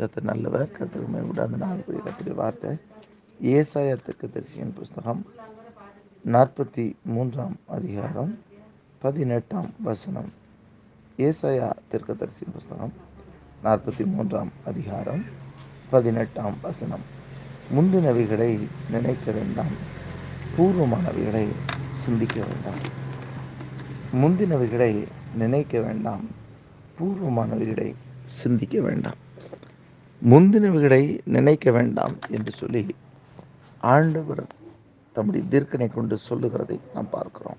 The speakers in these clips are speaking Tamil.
கத்தர் நல்லவர் கத்தருமே மேம்பட அந்த நாளுக்குரிய வார்த்தை. ஏசாயா தரிசியின் புஸ்தகம் நாற்பத்தி மூன்றாம் அதிகாரம் பதினெட்டாம் வசனம். ஏசாயா தரிசியின் புஸ்தகம் நாற்பத்தி மூன்றாம் அதிகாரம் பதினெட்டாம் வசனம். முந்தினவைகளை நினைக்க வேண்டாம் பூர்வமானவைகளை சிந்திக்க வேண்டாம். முந்தினவைகளை நினைக்க வேண்டாம் பூர்வமானவைகளை சிந்திக்க வேண்டாம். முந்தினவைகளை நினைக்க வேண்டாம் என்று சொல்லி ஆண்டவர் தம்முடைய தீர்க்கனை கொண்டு சொல்லுகிறதை நாம் பார்க்கிறோம்.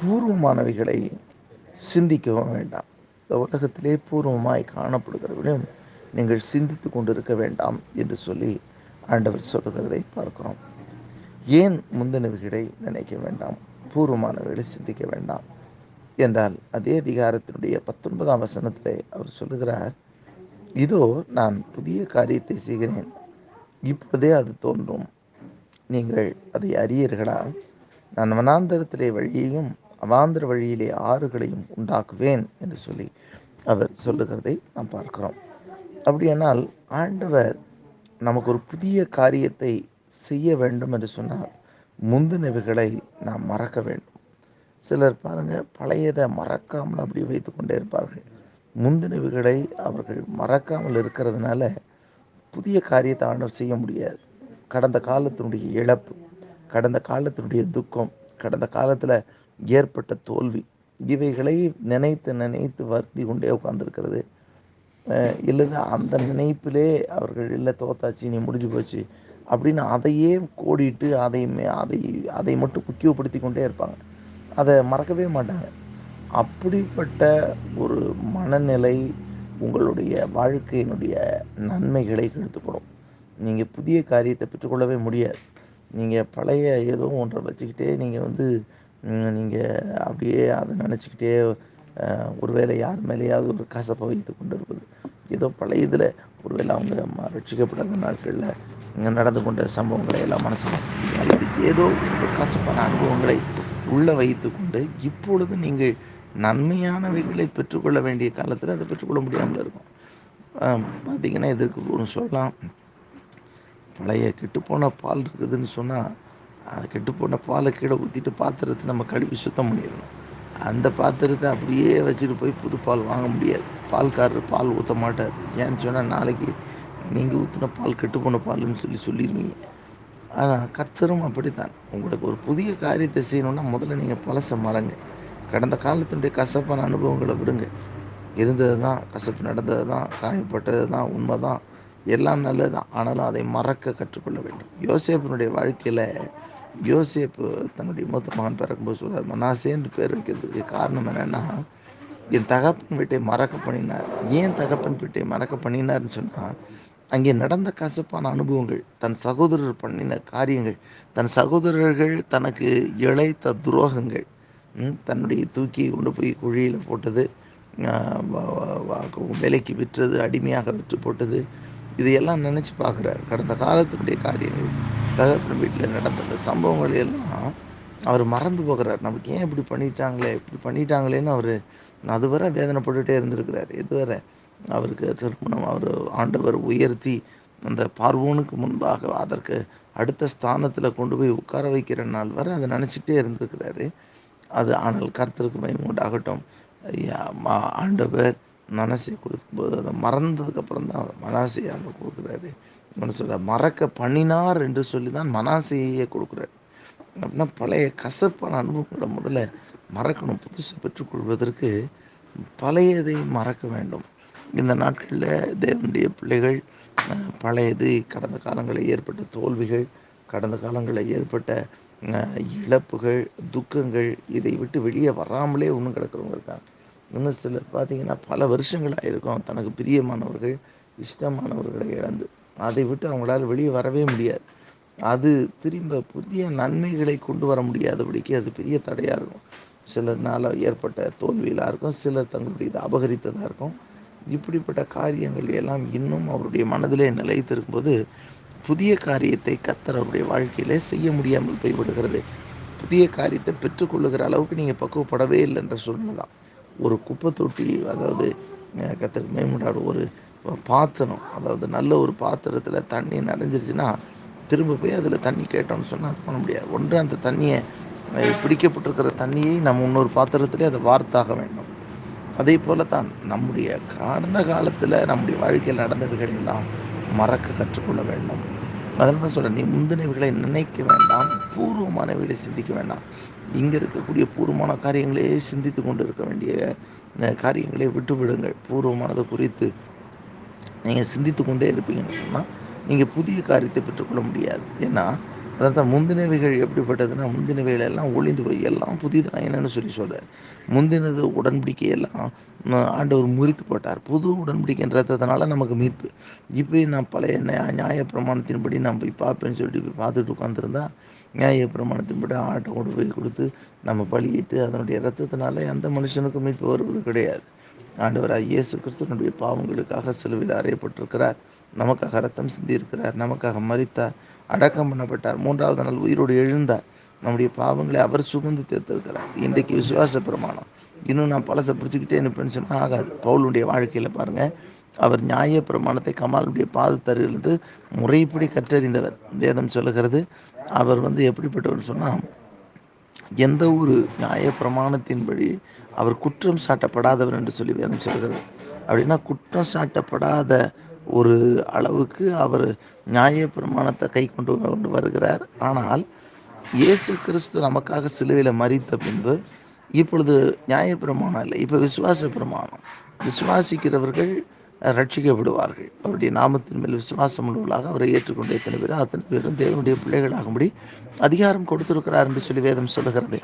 பூர்வமானவைகளை சிந்திக்கவும் வேண்டாம். இந்த உலகத்திலே பூர்வமாய் காணப்படுகிறவர்களையும் நீங்கள் சிந்தித்து கொண்டிருக்க வேண்டாம் என்று சொல்லி ஆண்டவர் சொல்லுகிறதை பார்க்கிறோம். ஏன் முந்தினவைகளை நினைக்க வேண்டாம்? பூர்வமானவைகளை சிந்திக்க வேண்டாம். என்றால் அதே அதிகாரத்தினுடைய பத்தொன்பதாம் வசனத்திலே அவர் சொல்லுகிறார் இதோ நான் புதிய காரியத்தை செய்கிறேன். இப்போதே அது தோன்றும். நீங்கள் அதை அறியீர்களா? நான் வனாந்தரத்திலே வழியையும் அவாந்திர வழியிலே ஆறுகளையும் உண்டாக்குவேன் என்று சொல்லி அவர் சொல்லுகிறதை நாம் பார்க்கிறோம். அப்படியானால் ஆண்டவர் நமக்கு ஒரு புதிய காரியத்தை செய்ய வேண்டும் என்று சொன்னால் முந்தினவைகளை நாம் மறக்க வேண்டும். சிலர் பாருங்கள் பழையதை மறக்காமல் அப்படி வைத்து கொண்டே இருப்பார்கள். முந்தினவுகளை அவர்கள் மறக்காமல் இருக்கிறதுனால புதிய காரியத்தை ஆண்டவர் செய்ய முடியாது. கடந்த காலத்தினுடைய இழப்பு கடந்த காலத்தினுடைய துக்கம் கடந்த காலத்தில் ஏற்பட்ட தோல்வி இவைகளை நினைத்து நினைத்து வருத்தி கொண்டே உட்காந்துருக்கிறது இல்லைன்னா அந்த நினைப்பிலே அவர்கள் இல்லை தோத்தாச்சு நீ முடிஞ்சு போச்சு அப்படின்னு அதையே கோடிட்டு அதை அதை அதை மட்டும் முக்கியப்படுத்தி கொண்டே இருப்பாங்க. அதை மறக்கவே மாட்டாங்க. அப்படிப்பட்ட ஒரு மனநிலை உங்களுடைய வாழ்க்கையினுடைய நன்மைகளை கெடுத்துப்படும் நீங்கள் புதிய காரியத்தை பெற்றுக்கொள்ளவே முடியாது. நீங்கள் பழைய ஏதோ ஒன்றை வச்சுக்கிட்டே நீங்கள் வந்து நீங்கள் அப்படியே அதை நினச்சிக்கிட்டே ஒருவேளை யார் மேலேயாவது ஒரு கசப்பை வைத்து கொண்டு இருப்பது ஏதோ பழைய இதில் ஒருவேளை அவங்க ரட்சிக்கப்படாத நாட்களில் இங்கே நடந்து கொண்ட சம்பவங்களை எல்லாம் மனசு அல்லது ஏதோ ஒரு கசப்பான அனுபவங்களை உள்ளே வைத்து கொண்டு இப்பொழுது நீங்கள் நன்மையானவைகளை பெற்றுக்கொள்ள வேண்டிய காலத்தில் அதை பெற்றுக்கொள்ள முடியாமல் இருக்கும். பார்த்திங்கன்னா இதற்கு ஒன்று சொல்லலாம். பழைய கெட்டுப்போன பால் இருக்குதுன்னு சொன்னால் அது கெட்டுப்போன பாலை கீழே ஊற்றிட்டு பாத்திரத்தை நம்ம கழுவி சுத்தம் பண்ணிடணும். அந்த பாத்திரத்தை அப்படியே வச்சுட்டு போய் புது பால் வாங்க முடியாது. பால்காரர் பால் ஊற்ற மாட்டார். ஏன்னு சொன்னால் நாளைக்கு நீங்கள் ஊற்றின பால் கெட்டுப்போன பால்னு சொல்லி சொல்லிடுவீங்க ஆனால் கர்த்தரும் அப்படித்தான். உங்களுக்கு ஒரு புதிய காரியத்தை செய்யணுன்னா முதல்ல நீங்கள் பழச மறங்க. கடந்த காலத்தினுடைய கசப்பான அனுபவங்களை விடுங்க. இருந்தது தான் கசப்பு நடந்தது தான் காயப்பட்டது தான் உண்மை தான் எல்லாம் நல்லது தான் ஆனாலும் அதை மறக்க கற்றுக்கொள்ள வேண்டும். யோசேப்பினுடைய வாழ்க்கையில் யோசேப்பு தன்னுடைய மூத்த மகன் பிறக்கும்போது சொல்கிறார் மனாசேன்னு பேர் வைக்கிறதுக்கு காரணம் என்னென்னா என் தகப்பன் வீட்டை மறக்க பண்ணினார். ஏன் தகப்பன் வீட்டை மறக்க பண்ணினார்னு சொன்னால் அங்கே நடந்த கசப்பான அனுபவங்கள் தன் சகோதரர் பண்ணின காரியங்கள் தன் சகோதரர்கள் தனக்கு இழைத்த துரோகங்கள் தன்னுடைய தூக்கி கொண்டு போய் குழியில் போட்டது விலைக்கு விற்றது அடிமையாக விற்று போட்டது இதையெல்லாம் நினச்சி பார்க்குறாரு. கடந்த காலத்தினுடைய காரியங்கள் தகப்பன் வீட்டில் நடந்த அந்த சம்பவங்கள் எல்லாம் அவர் மறந்து போகிறார். நமக்கு ஏன் இப்படி பண்ணிட்டாங்களே இப்படி பண்ணிட்டாங்களேன்னு அவர் அதுவரை வேதனைப்பட்டுகிட்டே இருந்திருக்கிறார். இதுவரை அவருக்கு திருமணம் அவர் ஆண்டவர் உயர்த்தி அந்த பார்வோனுக்கு முன்பாக அதற்கு அடுத்த ஸ்தானத்தில் கொண்டு போய் உட்கார வைக்கிற நாள் வரை அதை நினச்சிக்கிட்டே இருந்திருக்கிறாரு. அது ஆனால் கருத்திற்கு மயம் உண்டாகட்டும். ஆண்டவர் மனசை கொடுக்கும்போது அதை மறந்ததுக்கப்புறம் தான் மனசையை அங்கே கொடுக்குறாரு. மனசோட மறக்க பண்ணினார் என்று சொல்லி தான் மனாசையே கொடுக்குறாரு. அப்படின்னா பழைய கசப்பான அனுபவங்களை முதல்ல மறக்கணும் புதுசு பெற்றுக்கொள்வதற்கு பழையதை மறக்க வேண்டும். இந்த நாட்களில் தேவனுடைய பிள்ளைகள் பழையது கடந்த காலங்களில் ஏற்பட்ட தோல்விகள் கடந்த காலங்களில் ஏற்பட்ட இழப்புகள் துக்கங்கள் இதை விட்டு வெளியே வராமலே ஒன்றும் கிடக்கிறவங்க இருக்காங்க. இன்னும் சிலர் பார்த்தீங்கன்னா பல வருஷங்களாக இருக்கும் தனக்கு பிரியமானவர்கள் இஷ்டமானவர்களை இழந்து. அதை விட்டு அவங்களால வெளியே வரவே முடியாது. அது திரும்ப புதிய நன்மைகளை கொண்டு வர முடியாதபடிக்கு அது பெரிய தடையாக இருக்கும். சிலர்னால் ஏற்பட்ட தோல்வியிலாக இருக்கும் சிலர் தங்களுடைய இதை அபகரித்ததாக இருக்கும். இப்படிப்பட்ட காரியங்கள் எல்லாம் இன்னும் அவருடைய மனதிலே நிலைத்திருக்கும்போது புதிய காரியத்தை கத்தர் அவருடைய வாழ்க்கையிலே செய்ய முடியாமல் போய்விடுகிறது. புதிய காரியத்தை பெற்றுக்கொள்ளுகிற அளவுக்கு நீங்கள் பக்குவப்படவே இல்லை என்ற சூழ்நிலை தான் ஒரு குப்பை தொட்டி அதாவது கத்தர் மேம்படாடு ஒரு பாத்திரம் அதாவது நல்ல ஒரு பாத்திரத்தில் தண்ணி நிறைஞ்சிருச்சுன்னா திரும்ப போய் அதில் தண்ணி கேட்டோம்னு சொன்னால் அது பண்ண முடியாது. ஒன்று அந்த தண்ணியை பிடிக்கப்பட்டிருக்கிற தண்ணியை நம்ம இன்னொரு பாத்திரத்திலே அதை வார்த்தாக வேண்டும். அதே போல தான் நம்முடைய கடந்த காலத்தில் நம்முடைய வாழ்க்கையில் நடந்தவைகள் எல்லாம் மறக்க கற்றுக்கொள்ள வேண்டும். அதனால தான் சொல்கிறேன் நீ முந்தினவைகளை நினைக்க வேண்டாம் பூர்வமானவைகளை சிந்திக்க வேண்டாம். இங்கே இருக்கக்கூடிய பூர்வமான காரியங்களே சிந்தித்து கொண்டு இருக்க வேண்டிய அஹ், காரியங்களை விட்டுவிடுங்கள். பூர்வமானது குறித்து நீங்கள் சிந்தித்து கொண்டே இருப்பீங்கன்னு சொன்னால் நீங்கள் புதிய காரியத்தை பெற்றுக்கொள்ள முடியாது. ஏன்னா அதான் முந்தினவைகள் எப்படிப்பட்டதுன்னா முந்தினவைகள் எல்லாம் ஒளிந்து போய் எல்லாம் புதிதாக என்னன்னு சொல்லி சொல்கிறார் முந்தினது உடன்படிக்கையெல்லாம் ஆண்டவர் முறித்து போட்டார். புது உடன்படிக்கைன்றதுனால நமக்கு மீட்பு. இப்போ நான் பழைய நியா- நியாய பிரமாணத்தின்படி நான் போய் பார்ப்பேன்னு சொல்லிட்டு போய் பார்த்துட்டு உட்காந்துருந்தா நியாய பிரமாணத்தின்படி ஆட்டை கொண்டு போய் கொடுத்து நம்ம பழியிட்டு அதனுடைய ரத்தத்தினால எந்த மனுஷனுக்கும் மீட்பு வருவது கிடையாது. ஆண்டவராக இயேசு கிறிஸ்துவனுடைய பாவங்களுக்காக சிலுவையில் அறையப்பட்டிருக்கிறார். நமக்காக ரத்தம் சிந்தியிருக்கிறார். நமக்காக மறித்தார் அடக்கம் பண்ணப்பட்டார். மூன்றாவது நாள் உயிரோடு எழுந்தார். நம்முடைய பாவங்களை அவர் சுமந்து தேர்த்திருக்கிறார். இன்றைக்கு விசுவாச பிரமாணம். இன்னும் நான் பழசை பிடிச்சிக்கிட்டே நிற்பேன்னு சொன்னால் ஆகாது. பவுலுடைய வாழ்க்கையில் பாருங்கள் அவர் நியாய பிரமாணத்தை கமாலுடைய பாதத்தருகிறது முறைப்படி கற்றறிந்தவர். வேதம் சொல்லுகிறது அவர் வந்து எப்படிப்பட்டவர் சொன்னால் எந்த ஒரு நியாய பிரமாணத்தின்படி அவர் குற்றம் சாட்டப்படாதவர் என்று சொல்லி வேதம் சொல்கிறது அப்படின்னா குற்றம் சாட்டப்படாத ஒரு அளவுக்கு அவர் நியாய பிரமாணத்தை கை கொண்டு கொண்டு வருகிறார். ஆனால் இயேசு கிறிஸ்து நமக்காக சிலுவையில் மறித்த பின்பு இப்பொழுது நியாய பிரமாணம் இல்லை. இப்போ விசுவாச பிரமாணம். விசுவாசிக்கிறவர்கள் ரட்சிக்கப்படுவார்கள். அவருடைய நாமத்தின் மேல் விசுவாசம் உள்ளவர்களாக அவரை ஏற்றுக்கொண்ட எத்தனை பேர் அத்தனை பேரும் தேவனுடைய பிள்ளைகளாகும்படி அதிகாரம் கொடுத்திருக்கிறார் என்று சொல்லி வேதம் சொல்லுகிறது.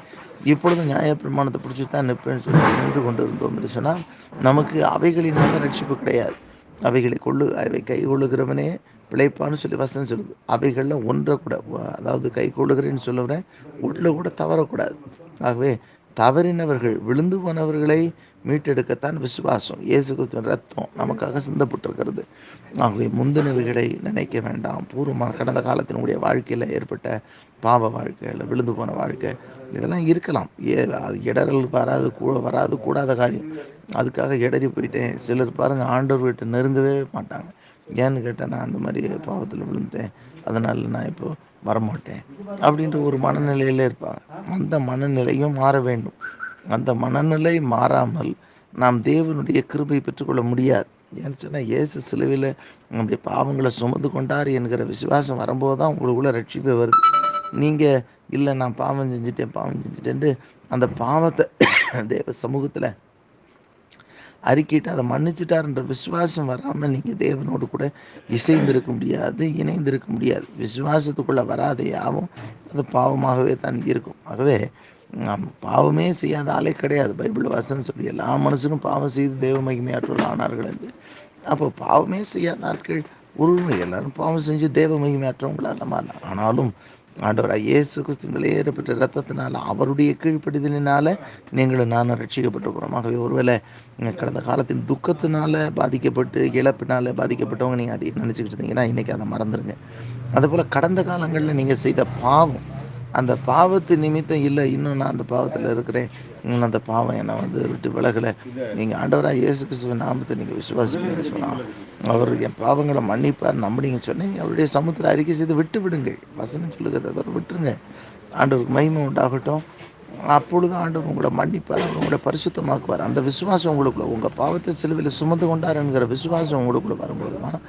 இப்பொழுது நியாய பிரமாணத்தை பிடிச்சி தான் நிற்பேன்னு சொல்லி நின்று கொண்டு இருந்தோம் என்று சொன்னால் நமக்கு அவைகளினால ரட்சிப்பு கிடையாது. அவைகளை கொள்ளு அவை கை கொள்ளுகிறவனே பிழைப்பான்னு சொல்லி வசனம் சொல்லுது. அவைகளில் ஒன்றை கூட அதாவது கை கொள்ளுகிறேன்னு சொல்லுகிறேன் உள்ள கூட தவறக்கூடாது. ஆகவே தவறினவர்கள் விழுந்து போனவர்களை மீட்டெடுக்கத்தான் விசுவாசம். இயேசு கிறிஸ்துவின் ரத்தம் நமக்காக சிந்தப்பட்டிருக்கிறது. ஆகவே முந்தினவைகளை நினைக்க வேண்டாம். பூர்வமாக கடந்த காலத்தினுடைய வாழ்க்கையில் ஏற்பட்ட பாவ வாழ்க்கையில் விழுந்து போன வாழ்க்கை இதெல்லாம் இருக்கலாம். ஏ அது இடரல் வராது கூட வராது கூடாத காரியம். அதுக்காக இடறி போயிட்டேன். சிலர் பாருங்க ஆண்டவர்கிட்ட நெருங்கவே மாட்டாங்க. ஏன்னு கேட்டால் நான் அந்த மாதிரி பாவத்தில் விழுந்துட்டேன். அதனால் நான் இப்போ வரமாட்டேன். அப்படின்ற ஒரு மனநிலையில் இருப்பாங்க. அந்த மனநிலையும் மாற வேண்டும். அந்த மனநிலை மாறாமல் நாம் தேவனுடைய கிருபை பெற்றுக்கொள்ள முடியாது. ஏன்னு சொன்னால் இயேசு சிலுவையில் நம்முடைய பாவங்களை சுமந்து கொண்டார் என்கிற விசுவாசம் வரும்போது தான் உங்களுக்குள்ள ரட்சிப்பே வருது. நீங்கள் இல்லை நான் பாவம் செஞ்சுட்டேன் பாவம் செஞ்சுட்டேன்ட்டு அந்த பாவத்தை தேவ சமூகத்தில் அறிக்கையிட்டு அதை மன்னிச்சிட்டார்ன்ற விசுவாசம் வராமல் நீங்கள் தேவனோடு கூட இசைந்திருக்க முடியாது இணைந்திருக்க முடியாது. விசுவாசத்துக்குள்ளே வராத யாவும் அது பாவமாகவே தான் இருக்கும். ஆகவே நம் பாவமே செய்யாத ஆளே கிடையாது. பைபிள் வாசனம் சொல்லி எல்லா மனுஷனும் பாவம் செய்து தேவ மகிமையாற்றல் ஆனார்கள் என்று. அப்போ பாவமே செய்யாத ஆட்கள் ஒரு எல்லாரும் பாவம் செஞ்சு தேவ மகிமையாற்றவங்களா அந்த மாதிரி ஆனாலும் ஆண்டவராக இயேசு கிறிஸ்து ஏற்பட்ட ரத்தத்தினால் அவருடைய கீழ்ப்படிதலினால நீங்களும் நானும் ரட்சிக்கப்பட்டிருக்கிறோம் ஆகவே ஒருவேளை கடந்த காலத்தின் துக்கத்தினால பாதிக்கப்பட்டு இழப்பினால பாதிக்கப்பட்டவங்க நீங்கள் அதை நினச்சிக்கிட்டு இருந்தீங்கன்னா இன்றைக்கி அதை மறந்துடுங்க அதுபோல் கடந்த காலங்களில் நீங்கள் செய்த பாவம் அந்த பாவத்து நிமித்தம் இல்லை இன்னும் நான் அந்த பாவத்தில் இருக்கிறேன். இன்னும் அந்த பாவம் என்னை வந்து விட்டு விலகலை. நீங்கள் ஆண்டவராக இயேசு கிறிஸ்துவ நாமத்தை நீங்கள் விசுவாசிப்பீங்க சொன்னால் அவர் என் பாவங்களை மன்னிப்பார் நம்பினீங்க சொன்னீங்க அவருடைய சமூகத்தில் அறிக்கை செய்து விட்டு விடுங்கள். வசனம் சொல்லுகிறது அதோட விட்டுருங்க. ஆண்டவருக்கு மகிமை உண்டாகட்டும். அப்பொழுது ஆண்டவர் உங்களை மன்னிப்பார் அவர் உங்களை பரிசுத்தமாக்குவார். அந்த விசுவாசம் உங்களுக்குள்ள உங்கள் பாவத்தை சிலுவையில் சுமந்து கொண்டார் என்கிற விசுவாசம் உங்களுக்குள்ள வரும்பொழுது தான்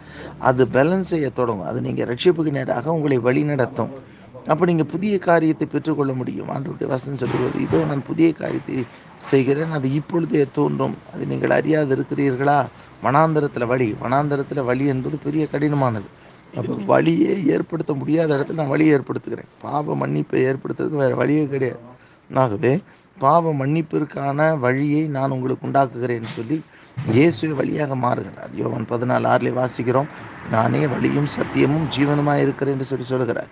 அது பேலன்ஸ் செய்ய தொடங்கும். அது நீங்கள் ரட்சிப்புக்கு நேராக உங்களை வழி நடத்தும் அப்போ நீங்கள் புதிய காரியத்தை பெற்றுக்கொள்ள முடியும். ஆண்டவருடைய வசனம் சொல்லுவது இதோ நான் புதிய காரியத்தை செய்கிறேன். அது இப்பொழுதே தோன்றும். அது நீங்கள் அறியாது இருக்கிறீர்களா? வனாந்தரத்தில் வழி. வனாந்தரத்தில் வழி என்பது பெரிய கடினமானது. அப்போ வழியே ஏற்படுத்த முடியாத இடத்துல நான் வழியை ஏற்படுத்துகிறேன். பாவ மன்னிப்பை ஏற்படுத்துறது வேறு வழியே கிடையாது. ஆகவே பாவ மன்னிப்பிற்கான வழியை நான் உங்களுக்கு உண்டாக்குகிறேன்னு சொல்லி இயேசுவை வழியாக மாறுகிறார். யோவன் பதினாலு ஆறிலே வாசிக்கிறோம் நானே வழியும் சத்தியமும் ஜீவனுமாக இருக்கிறேன் என்று சொல்லி சொல்கிறார்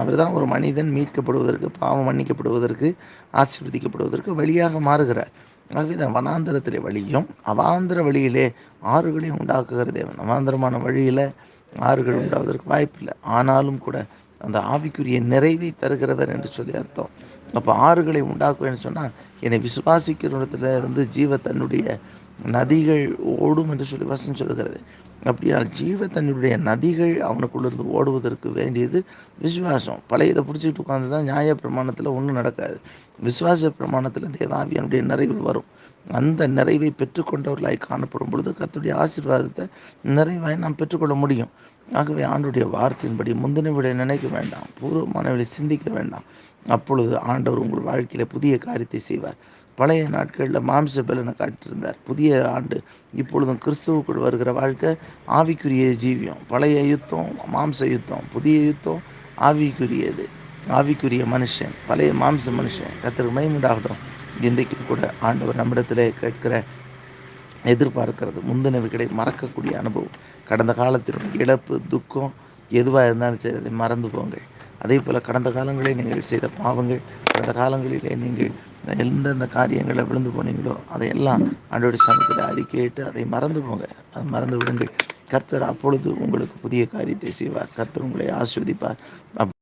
அவர்தான் ஒரு மனிதன் மீட்கப்படுவதற்கு பாவம் மன்னிக்கப்படுவதற்கு ஆசீர்வதிக்கப்படுவதற்கு வழியாக மாறுகிறார். ஆகவே தான் வனாந்திரத்திலே வழியும் அவாந்திர வழியிலே ஆறுகளையும் உண்டாக்குகிற தேவன். அவாந்திரமான வழியில் ஆறுகள் உண்டாவதற்கு வாய்ப்பில்லை. ஆனாலும் கூட அந்த ஆவிக்குரிய நிறைவை தருகிறவர் என்று சொல்லி அர்த்தம். அப்போ ஆறுகளை உண்டாக்குவேன்னு சொன்னால் என்னை விசுவாசிக்கிற இடத்துல இருந்து ஜீவ தன்னுடைய நதிகள் ஓடும் என்று சொல்லி வசனம் சொல்லுகிறது. அப்படியால் ஜீவ தன்னுடைய நதிகள் அவனுக்குள்ளிருந்து ஓடுவதற்கு வேண்டியது விசுவாசம். பழைய இதை பிடிச்சிட்டு உட்காந்து தான் நியாய பிரமாணத்தில் ஒன்றும் நடக்காது. விசுவாச பிரமாணத்தில் தேவாவியனுடைய நிறைவு வரும். அந்த நிறைவை பெற்றுக்கொண்டவர்களாய் காணப்படும் பொழுது கத்துடைய ஆசீர்வாதத்தை நிறைவாய் நாம் பெற்றுக்கொள்ள முடியும். ஆகவே ஆண்டுடைய வார்த்தையின்படி முந்தின விட நினைக்க வேண்டாம். பூர்வமானவளை சிந்திக்க வேண்டாம். அப்பொழுது ஆண்டவர் உங்கள் வாழ்க்கையில் புதிய காரியத்தை செய்வார். பழைய நாட்களில் மாம்ச பலனை காட்டியிருந்தார். புதிய ஆண்டு இப்பொழுதும் கிறிஸ்துவுக்குள் வருகிற வாழ்க்கை ஆவிக்குரிய ஜீவியம். பழைய யுத்தம் மாம்ச யுத்தம். புதிய யுத்தம் ஆவிக்குரியது. ஆவிக்குரிய மனுஷன் பழைய மாம்ச மனுஷன். கத்திற்கு மைமுண்டாகட்டும் இன்றைக்கு கூட ஆண்டவர் நம்மிடத்தில் கேட்கிற எதிர்பார்க்கிறது முந்தினர்களை மறக்கக்கூடிய அனுபவம். கடந்த காலத்தினுடைய இழப்பு துக்கம் எதுவாக இருந்தாலும் சரி அதை மறந்து போங்கள். அதே போல் கடந்த காலங்களில் நீங்கள் செய்த பாவங்கள் கடந்த காலங்களிலே நீங்கள் எந்தெந்த காரியங்களை விழுந்து போனீங்களோ அதையெல்லாம் ஆண்டோடைய சமயத்தில் அறிக்கையிட்டு அதை மறந்து போங்க. அதை மறந்து விடுங்கள். கர்த்தர் அப்பொழுது உங்களுக்கு புதிய காரியத்தை செய்வார். கர்த்தர் உங்களை ஆஸ்வதிப்பார்